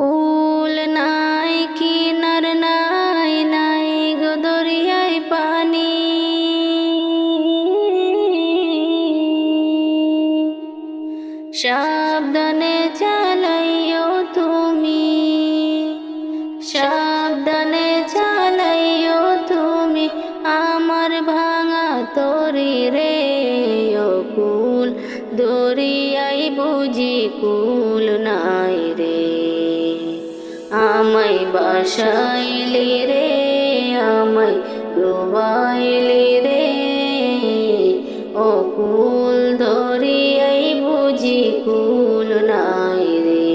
কুল নাই, কিনার নাই নাই গো দরিয়ায় পানি। সাবধানে চালাইও তুমি, সাবধানে চালাইও তুমি, আমার ভাঙা তরি রে কুল দরিয়াই বুঝি কুল নাই রে। আমায় বাসাইলি রে, আমায় ডুবাইলি রে। ও কুল দরিয়াই বুঝি কুল নাই রে।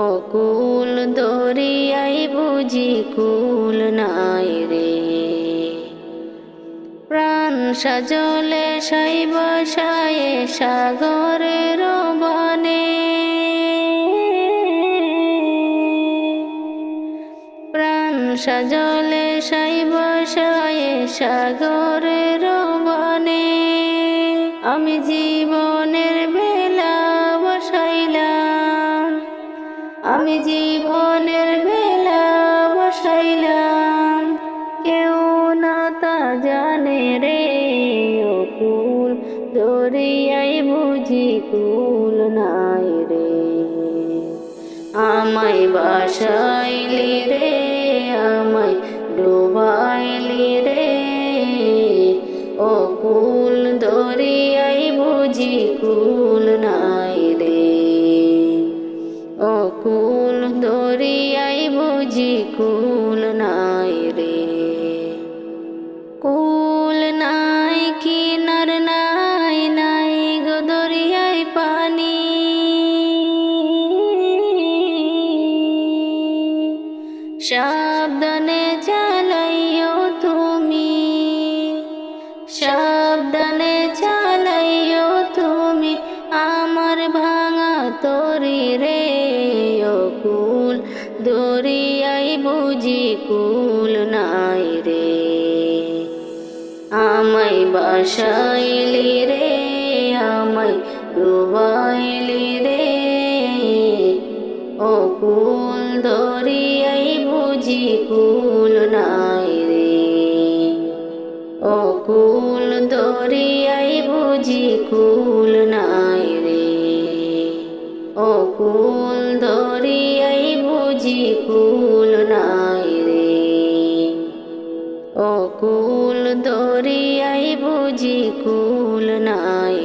ও কুল দরিয়াই বুঝি কুল নাই রে। প্রাণ সাজলে সাই বসায় সাগরের সাজলে সাই বসায় সাগরের বনে। আমি জীবনের বেলা বসাইলাম। আমি জীবনের বেলা বসাইলাম। কেউ না তা জানে রে, ও কুল দরিয়াই বুঝি কুল নাই রে। আমায় বাসাইলি রে। দরিয়াই বুঝি কুল নাই রে। ও কুল দরিয়াই বুঝি কুল নাই রে। কুল নাই, কিনার নাই নাই গো দরিয়ায় পানি। সাবধানে কুল দরিয়াই বুঝি কুল নাই রে। আমায় বাসাইলি রে, আমায় ডুবাইলি রে। ও কুল দরিয়াই বুঝি কুল নাই রে। ও কুল দরিয়াই বুঝি কুল নাই কুল ধরিয়াই বুঝি কুল নাই রে। অকুল ধরিয়াই বুঝি কুল নাই